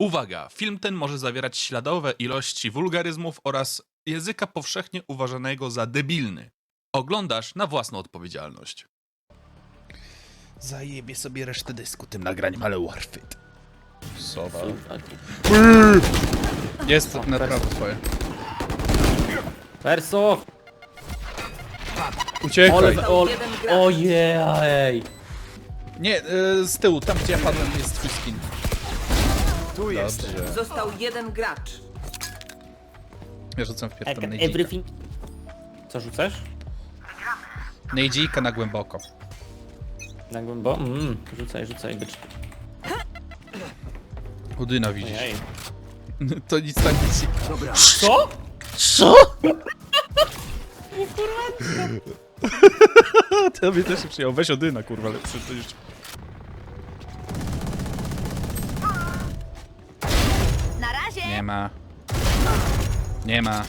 Uwaga! Film ten może zawierać śladowe ilości wulgaryzmów oraz języka powszechnie uważanego za debilny. Oglądasz na własną odpowiedzialność. Zajebie sobie resztę dysku tym nagraniem, ale worth it. Sowa. Jest na prawo twoje. Verso! Uciekaj. Ole, ole, ojej! Nie, y, z tyłu, tam gdzie ja padłem jest twój skin. Tu jestem. Został jeden gracz. Ja rzucam w pierwszą got nejdzika. everything. Co rzucasz? Nejdzika na głęboko. Na głębo? Mm, rzucaj, rzucaj, byczku. Udyna widzisz. Ojej. To nic tak nic. Dobra, Co? Co? To mnie też się przyjął. Weź Odyna, kurwa, lepszy to już. Na razie! Nie ma. Nie ma.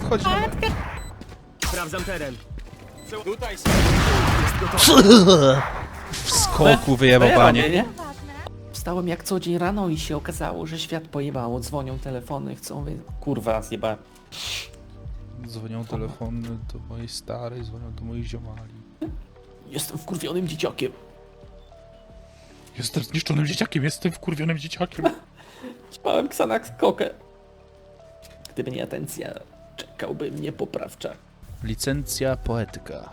Wchodź sprawdzam teren. Tutaj W skoku wyjebał Ja panie. robię, nie? Wstałem jak co dzień rano i się okazało, że świat pojebało. Dzwonią telefony, chcą wy... Kurwa, zjebałem. Dzwonią telefony do mojej starej, dzwonią do moich ziomali. Jestem wkurwionym dzieciakiem. Jestem zniszczonym dzieciakiem, jestem wkurwionym dzieciakiem. Małem Xanax kokę. Gdyby nie atencja, czekałby mnie poprawcza. Licencja poetyka.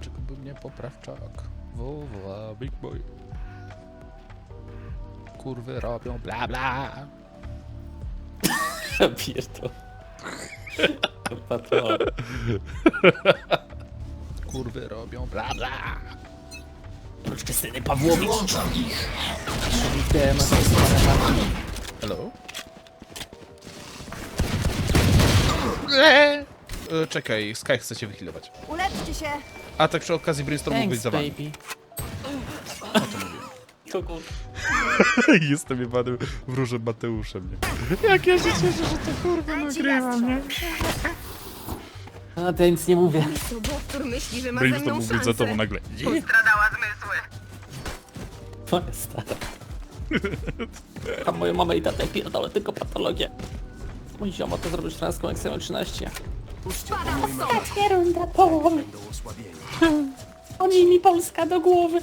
Czekałby mnie poprawczak. Woła, big boy. Kurwy robią bla bla. Pierdol. Kurwy robią bla bla. Oprócz Krystyny Pawłowicz. Witam, Hello? E, czekaj, Sky chce cię wyhealować. Uleczcie się! A tak przy okazji Brainstorm mógł być Thanks, za wami. baby. Kur... Jestem jebanym wróżem Mateuszem, nie? Jak ja się cieszę, że to kurwa nagrywam, nie? A, to nic nie mówię. Sobowtór myśli, że ma ze Brainstorm mną mógł być za szansę. tobą nagle. Stradała zmysły. Twoja stara. A moją mamę i tatę pierdolę tylko patologię. Mój ziomo to zrobisz transką XML 13. Ostatnia runda połowy. Chodzi mi Polska do głowy.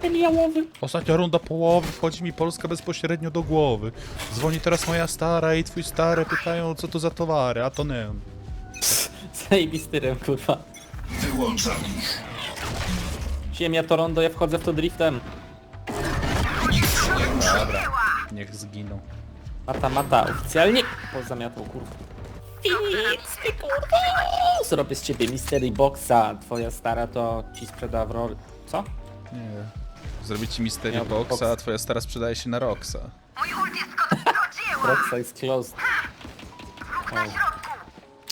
Ten jałowy. Ostatnia runda połowy, wchodzi mi Polska bezpośrednio do głowy. Dzwoni teraz moja stara i twój stary pytają, co to za towary, a to nie. Zajebistyrem, kurwa. Wyłączam ich. Ziemia Torondo, ja wchodzę w to driftem. Niech zginą. Mata, mata, oficjalnie pozamiatał, kurwa. Fix, ty kurwa! Zrobię z ciebie Mystery Boxa, twoja stara to ci sprzeda w rol... Co? Nie. Zrobić ci Mystery Miał Boxa, box. a twoja stara sprzedaje się na Roxa. Roxa is closed. O.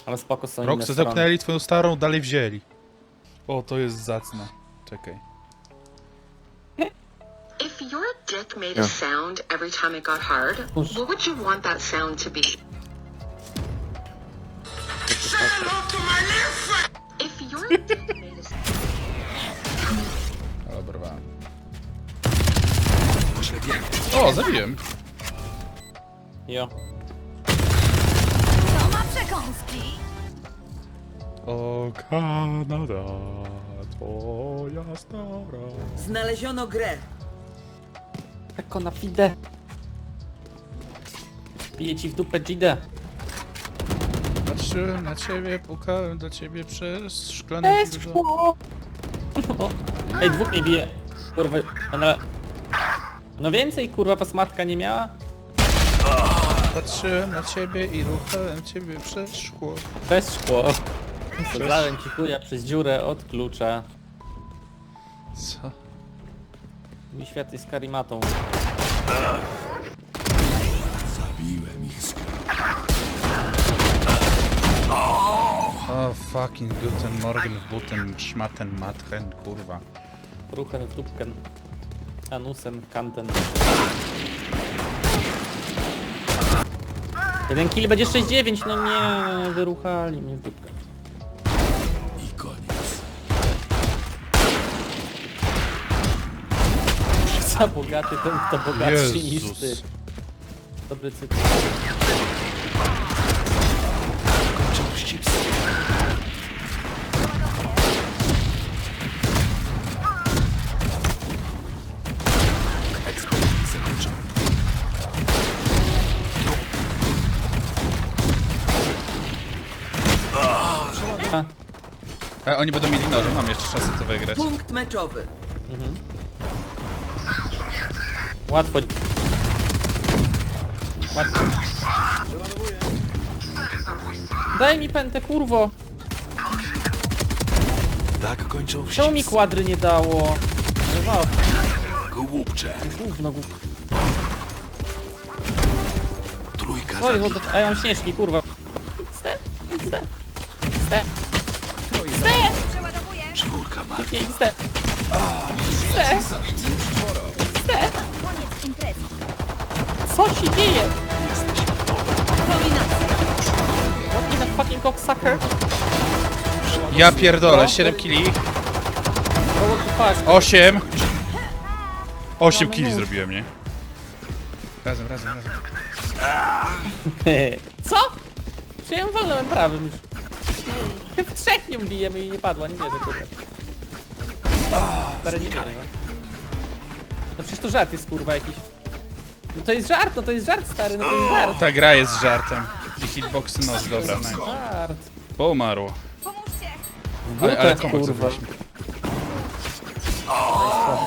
Ale spoko są inne Roxa strony. zepchnęli twoją starą, dalej wzięli. O, to jest zacne. Czekaj. If your dick made a sound every time it got hard, Push. what would you want that sound to be? If your dick made a sound. Ale oberwałem. O, zabiłem. Jo. To ma przekąski! O, Kanada, twoja stara. Znaleziono grę. Jako na fide. Bije ci w dupę Gidę. Patrzyłem na ciebie, pukałem do ciebie przez szklane drzwi. Ej, dwóch mnie bije. Kurwa, ale... No więcej, kurwa, was matka nie miała? Patrzyłem na ciebie i ruchałem ciebie przez szkło. Bez szkło. Zabrałem ci chuja przez dziurę od klucza. Co? Mój świat jest karimatą. O, fucking Guten Morgen, Guten Schmatten, Matchen, kurwa. Ruchen dupkę. Anusem, kantem. Jeden kill będzie 6-9, no nie, wyruchali mnie w dupkę. Za bogaty ten, kto bogatszy niż Jezus. ty. Dobry cytat. A, oni będą mieli noże, mam jeszcze szansę to wygrać. Punkt meczowy. Łatwo. Łatwo. Daj mi pętę, kurwo! Tak kończą Czemu mi kwadry nie dało? Głupcze. gówno, gówno. Trójka bo a ja mam śnieżki, kurwa. Ste, ste, ste, Przeładowuję. Czwórka ma. nie, ste. Ste, ste. Imprezy. Co się dzieje? What in a fucking cocksucker? Ja pierdolę, 7 kili. Oh, what the fuck? 8. 8 kili zrobiłem, nie? Razem, razem, razem. Co? Czy ja ją walnąłem prawym już? W trzech nią bijemy i nie padła, nie wierzę, kurde. Stary, nie wierzę, no. Przecież to żart jest, kurwa, jakiś. No to jest żart, no to jest żart, stary, no to jest żart. Ta gra jest żartem. I hitboxy nos, dobra, nice. Żart. Pomarło. Pomóżcie. Ale, ale kurwa. zrobiliśmy?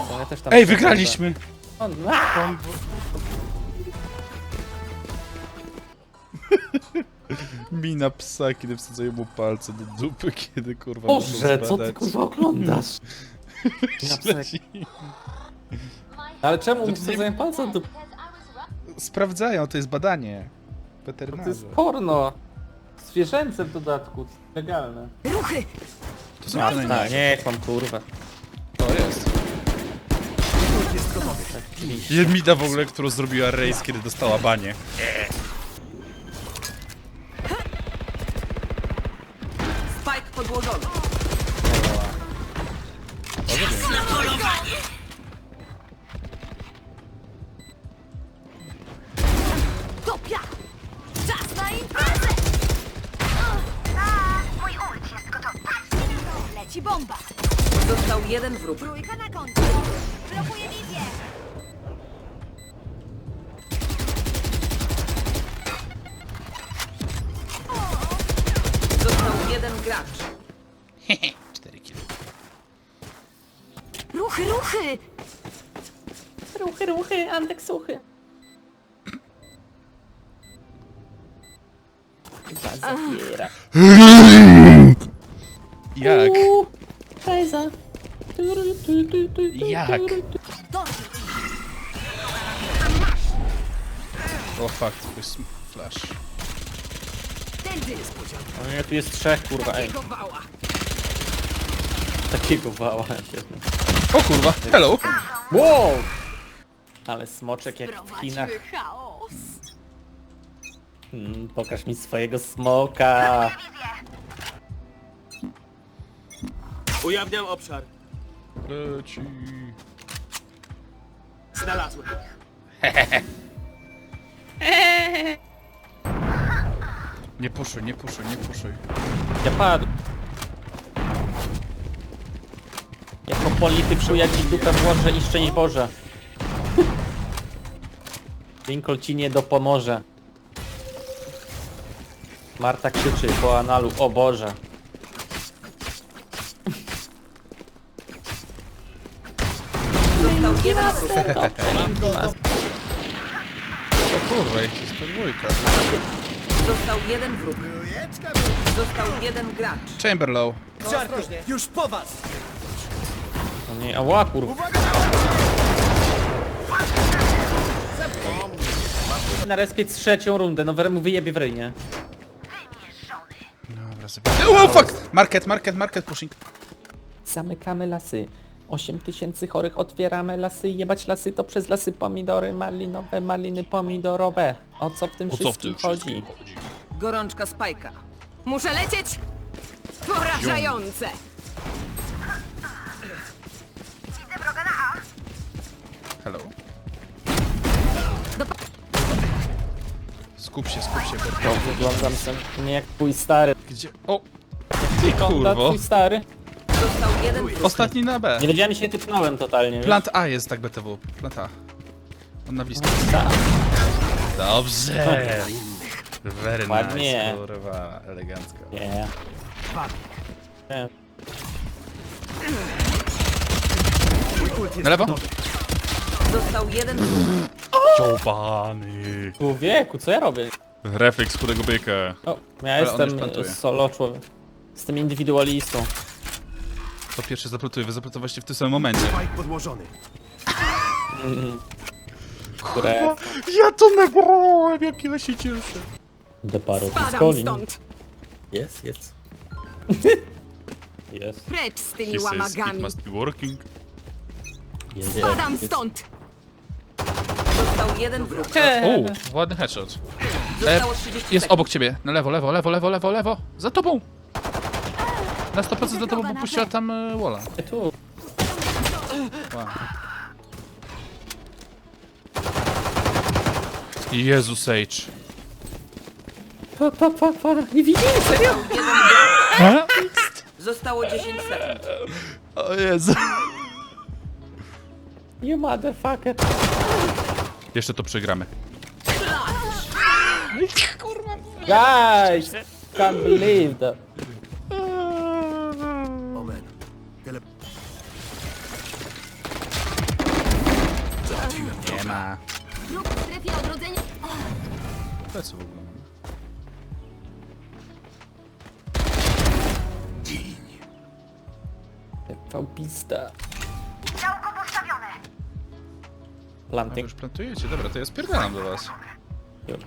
Co, ja też tam Ej, wygraliśmy! O, no. Mina psa, kiedy wsadzają mu palce do dupy, kiedy kurwa Boże, co ty kurwa oglądasz? Ja psek. Ale czemu mu wsadzają palce do... Sprawdzają, to jest badanie. To Weterynarze. jest porno. Zwierzęce w dodatku, legalne. Ruchy. To są te najnowsze. niech pan kurwa. To jest. Jedmida w ogóle, którą zrobiła Race, kiedy dostała banie. Ruchy, ruchy. Ruchy, ruchy, Antek suchy. Chyba zabiera. Jak? Uuu, Kajza. Jak? O fuck, to jest flash. Tędy. O nie, tu jest trzech, kurwa, ej. Takiego wała. Takiego wała. O kurwa, hello! Wow! Ale smoczek jak w Chinach. Prowadźmy chaos. Mm, pokaż mi swojego smoka. Ujawniam obszar. Leci. Znalazłem. Nie puszuj, nie puszuj, nie puszuj. Ja padł. Jako polityk czuję ci dupę włożę i szczęść Boże. Lincoln ci nie dopomoże. Marta krzyczy po analu, o Boże. Został jeden wróg. O kurwa, jak jest podwójka. Został jeden wróg. Został jeden gracz. Chamberlaw. Już po was! O nie, ała kurwa. Na respie trzecią rundę, no mu wyjebie w rynie. Dobra, sobie. O fuck! Market, market, market pushing. Zamykamy lasy. 8 tysięcy chorych otwieramy lasy. Jebać lasy to przez lasy pomidory malinowe, maliny pomidorowe. O co w tym wszystkim chodzi? Gorączka spajka. Muszę lecieć. Porażające. Skup się, skup się. To wyglądam sam nie jak twój stary. Gdzie? O! Ty Wygląda kurwo. twój stary. Został jeden wróg. Ostatni na B. Nie wiedziałem, się typnąłem totalnie. wiesz? Plant A jest tak BTW. Plant A. On na blisko. Tak. Dobrze. Very Ładnie. nice, kurwa. Elegancko. Nie. Nie. Na lewo? Został jeden. Ciąpany. Człowieku, co ja robię? Refleks którego byka. O, ja Ale on już jestem plantuje. solo człowiek. Jestem indywidualistą. To pierwszy zaplotuje, wy zaplotowaliście w tym samym momencie. Spike podłożony. które Ja to nagrałem, jak ile się cieszę. Spadam piskolin. stąd. Jest, jest. Jest, Precz z tymi He says it łamagami. must be working. jest. Spadam jest. stąd. Jeden wróg. O, ładny headshot. Zostało 30 Jest sekund. obok ciebie. Na lewo, lewo, lewo, lewo, lewo, lewo. Za tobą. Na 100% za tobą popuściła tam e, Walla. Tu. Wow. Jezu Sage. Pa, pa, pa, pa. Nie widzimy, serio? Zostało 10 sekund. O Jezu. You motherfucker. Jeszcze to przegramy. Guys, can't believe that. Omen. Tele... Nie ma. Lub w strefie odrodzenia. Plecy w ogóle. mamy. Fałpista. A wy Planting. już plantujecie? Dobra, to ja spierdalam do was.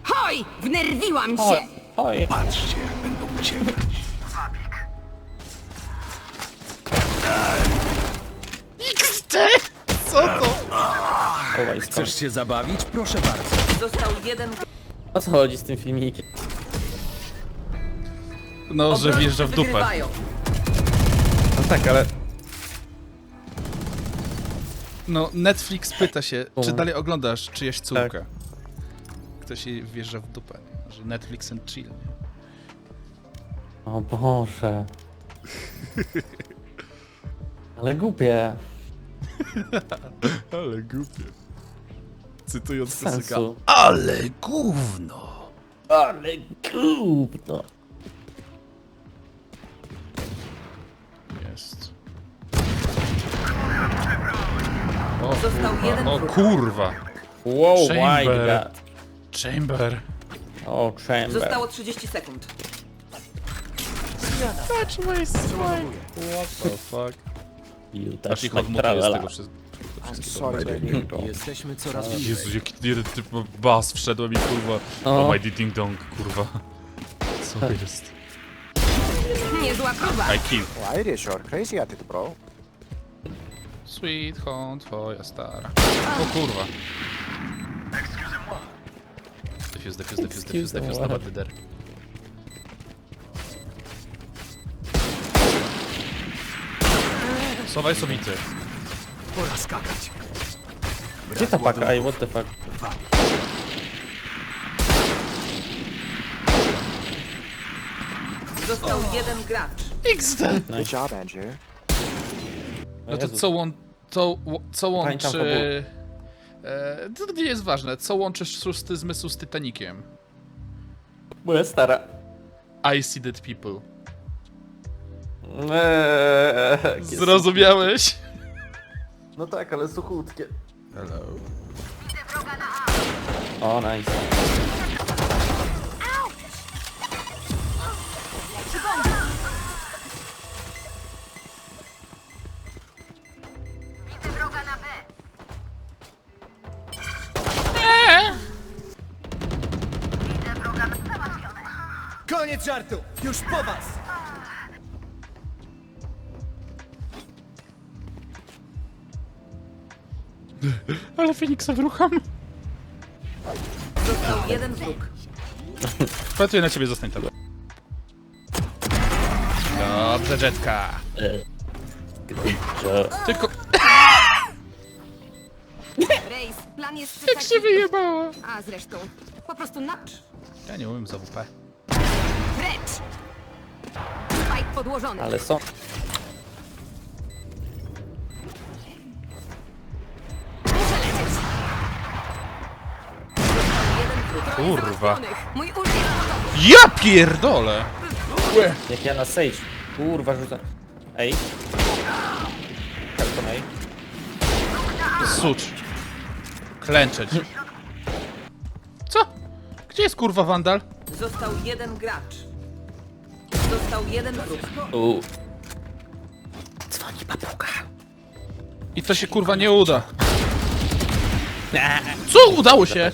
Hoj! Wnerwiłam Oj, się! oj. Patrzcie, jak będą uciekać. Chowaj stąd. się zabawić? Proszę bardzo. Został jeden. O co chodzi z tym filmikiem? No, że wjeżdża w dupę. No tak, ale... No, Netflix pyta się, czy dalej oglądasz czyjaś córkę. Ktoś jej wjeżdża w dupę, nie? że Netflix and chill. Nie? O Boże. Ale głupie. Ale głupie. Cytując Sensu. Ale gówno! Ale gówno. Został jeden O kurwa. Wow, Chamber. Chamber. O, Chamber. Zostało 30 sekund. Touch my swing. What the fuck? Aż ich my z tego tralala. wszystkiego. Sorry, baby. Jesteśmy coraz bliżej. Jezu, jaki jeden typ bas wszedłem i kurwa. O. O my ding dong, kurwa. Co jest? Niezła próba. I kill. Irish or crazy at it, bro. Sweet home, twoja stara. O kurwa. Defuse, defuse, defuse, defuse, Excuse defuse, me, lider. Sowaj sowity. Pora skakać. Gdzie ta paka? Ej, what the fuck? Został jeden gracz. good job Angie No to co, łą co Pamiętam łączy... E, to nie jest ważne. Co łączy szósty zmysł z Titanikiem? Moja stara. I see dead people. Eee, jakie Zrozumiałeś? No tak, ale suchutkie. Hello. O, nice. Koniec żartu! Już po was! Ale Feniksa wyrucham. Został jeden wróg. Pracuję na ciebie, zostań tam. Dobrze, Jetka. Tylko... Rejs, plan jest Jak się wyjebała. A zresztą, po prostu nacz. Ja nie umiem za WP. Podłożony. Ale są. Muszę lecieć. Jeden wróg. Kurwa. Mój ult jest gotowy. Ja pierdolę! Jak ja na Sage. Kurwa, rzucę. Ej. Helpon, ej. Sucz. Klęczeć. Co? Gdzie jest kurwa wandal? Został jeden gracz. Został jeden wróg. Uuu. Dzwoni papuga. I to się kurwa nie uda. Co? Udało się!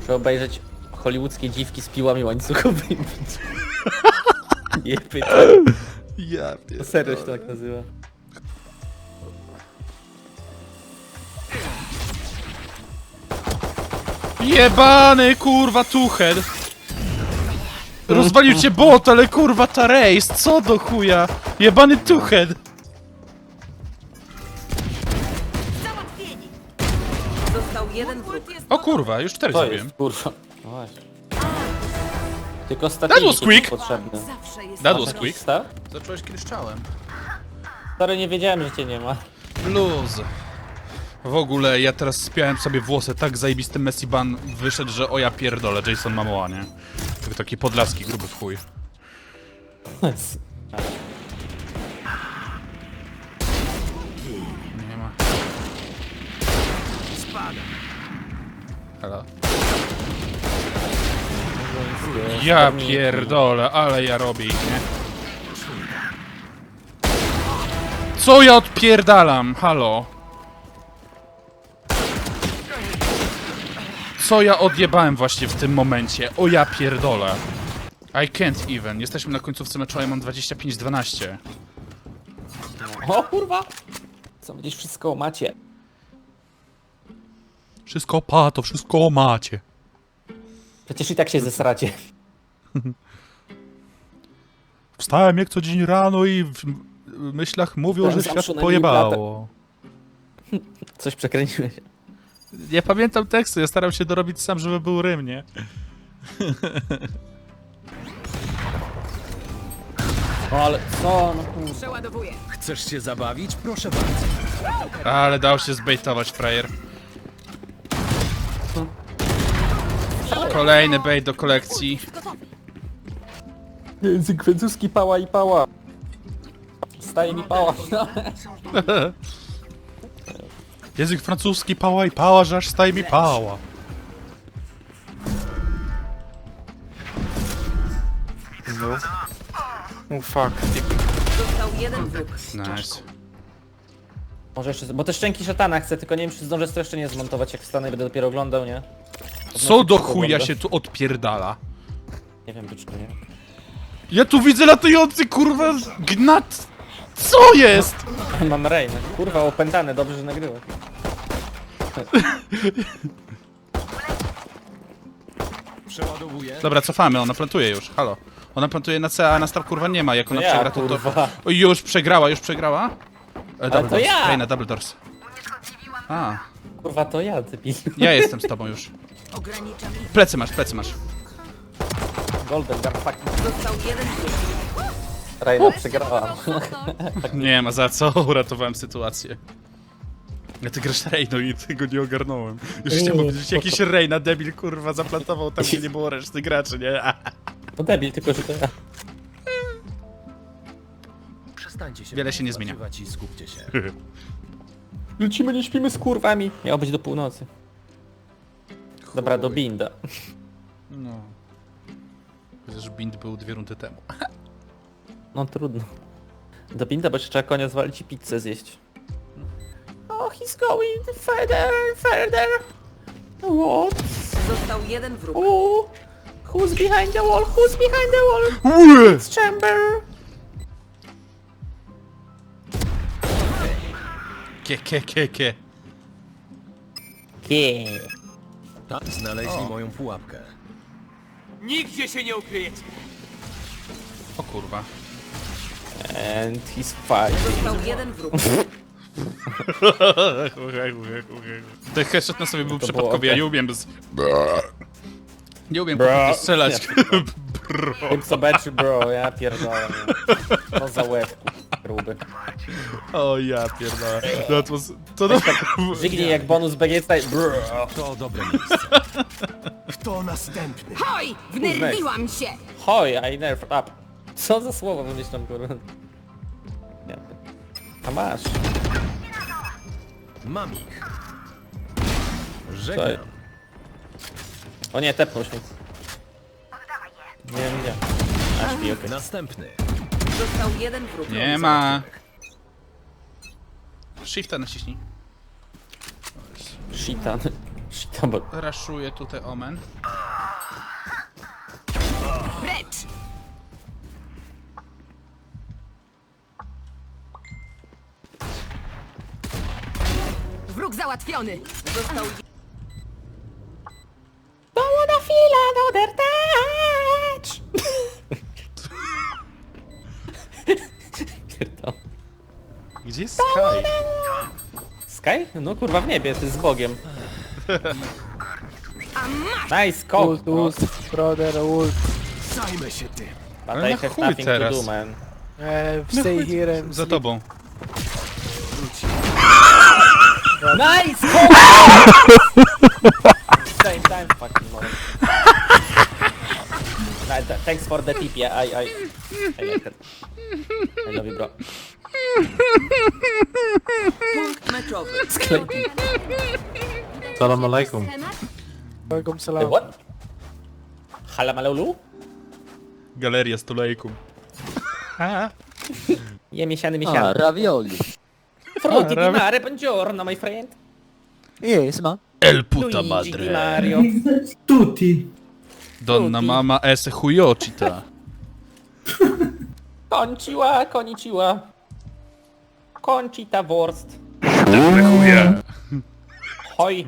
Muszę obejrzeć hollywoodzkie dziwki z piłami łańcuchowymi. Nie pytam. Ja To serio się tak nazywa. Jebany kurwa tuchet! Rozwalił cię bot, ale kurwa ta race, co do chuja? Jebany tuchet! Załatwieni. Został jeden wróg. O kurwa, już cztery To zrobiłem. jest, kurwa. No właśnie. Tylko That statyki quick. Zawsze jest That was quick. Zacząłeś kryszczałem. Stary, nie wiedziałem, że cię nie ma. Luz. W ogóle ja teraz spiałem sobie włosy, tak zajebisty Messi ban wyszedł, że o ja pierdolę, Jason Momoa, nie? Tak- Taki podlaski, gruby w chuj. Nie ma. Halo? Ja pierdolę, ale ja robię ich, nie? Co ja odpierdalam? Halo? Co ja odjebałem właśnie w tym momencie? O ja pierdolę. I can't even. Jesteśmy na końcówce meczu, a ja mam 25-12. O kurwa! Co gdzieś wszystko macie. Wszystko pa, to wszystko macie. Przecież i tak się zesracie. Wstałem jak co dzień rano i w myślach mówią, że zawsze świat na pojebało. Coś przekręciłeś. Nie pamiętam tekstu, ja staram się dorobić sam, żeby był rym, nie? No ale co? No kurwa. Przeładowuję. Chcesz się zabawić? Proszę bardzo. Ale dał się zbejtować, frajer. Kolejny bait do kolekcji. Język francuski pała i pała. Staje mi pała. Język francuski pała i pała, że aż staje mi pała. Oh fuck. Został jeden wróg. Nice. Może jeszcze, bo te szczęki szatana chcę, tylko nie wiem czy zdążę to jeszcze nie zmontować jak wstanę i będę dopiero oglądał, nie? Co do chuja się tu odpierdala? Nie wiem byczku, nie? Ja tu widzę latający kurwa gnat. Co jest? Mam rain. Kurwa opętany, dobrze, że nagrywa. Przeładowuję. Dobra, cofamy, ona plantuje już, halo. Ona plantuje na C, a na start kurwa nie ma, jak ona ja, przegra to to... O, już przegrała, już przegrała? E, double to doors, ja! Reina, double doors. A, Kurwa to ja, debil. ja jestem z tobą już. Ograniczam ich. Plecy masz, plecy masz. Golden gun fucking. Został jeden wróg. Raina przegrałam. Nie ma za co, uratowałem sytuację. Ja ty grasz Reyno i tego nie ogarnąłem. Już chciałem powiedzieć, jakiś Reyna debil kurwa zaplantował tam, gdzie nie było reszty graczy, nie? No debil, tylko że to ja. Przestańcie się Wiele się nie zmienia. i skupcie się. Lecimy, nie śpimy z kurwami. Miało być do północy. Dobra, do binda. No. Chociaż Bind był dwie rundy temu. No trudno. Do binda, bo jeszcze trzeba konia zwalić i pizzę zjeść. Oh, he's going further, further. What? Został jeden wróg. Oh, who's behind the wall? Who's behind the wall? It's chamber. Kie, kie, kie, kie. Yeah. Tak, znaleźli moją pułapkę. O kurwa. And he's fighting. Został jeden wróg. Ten headshot na sobie był było przypadkowy, ja nie umiem bez... Nie umiem Bro. po prostu strzelać. Tym co beczy, bro, ja pierdolę. No za łeb, gruby. O ja pierdolę. No to, to no, Żygnij jak bonus BGC, bro. To dobre miejsce. Kto następny? Hoj! Wnerwiłam się! Hoj, I nerf up. Co za słowo wymyślam, kurwa? Nie. A masz. Mam ich. Żegnam. O nie, tepnął się. Nie, nie, nie. A śpi, okej. Następny. Został jeden wróg. nie ma. Shifta naciśnij. Shita. Shita, bo... Raszuję tutaj omen. Wróg załatwiony! Został Pierdol. Gdzie jest Sky? Sky? No kurwa w niebie, ty z Bogiem. A masz! Nice, kok! Ult, brother, ult. Zajmę się tym. But Ale I na have chuj nothing to teraz. do, man. Uh, stay here and Za tobą. Nice! Same time, fucking moment. Right, th- Thanks for the tip, yeah, I, I, I like it. I love you, bro. punkt meczowy. Sklepik. Salam alaikum. Welcome Wait, salam. what? Halamalulu? Galeria z tulejką. Je miesiany, miesiany. ravioli. Frutti di mare, buongiorno, my friend. Yes, ma. El puta Luigi di madre. Mario. Donna Tutti. mama es chujochita. Konciła, koniciła. Koncita Wurst. Chuje. Hoj.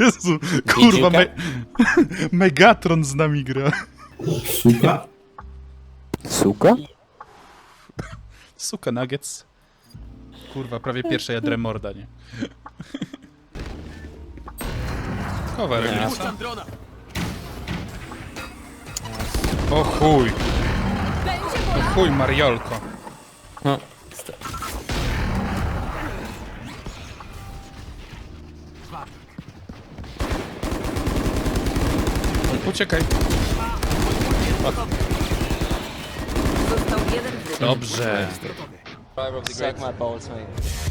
Jezu, kurwa, me? Megatron z nami gra. Suka? Suka nuggets. Kurwa, prawie pierwsze jadre morda, nie? Cover, Nie. O chuj, o chuj, Mariolko. No. Uciekaj. Został jeden wróg. Dobrze. Suck my balls, mate.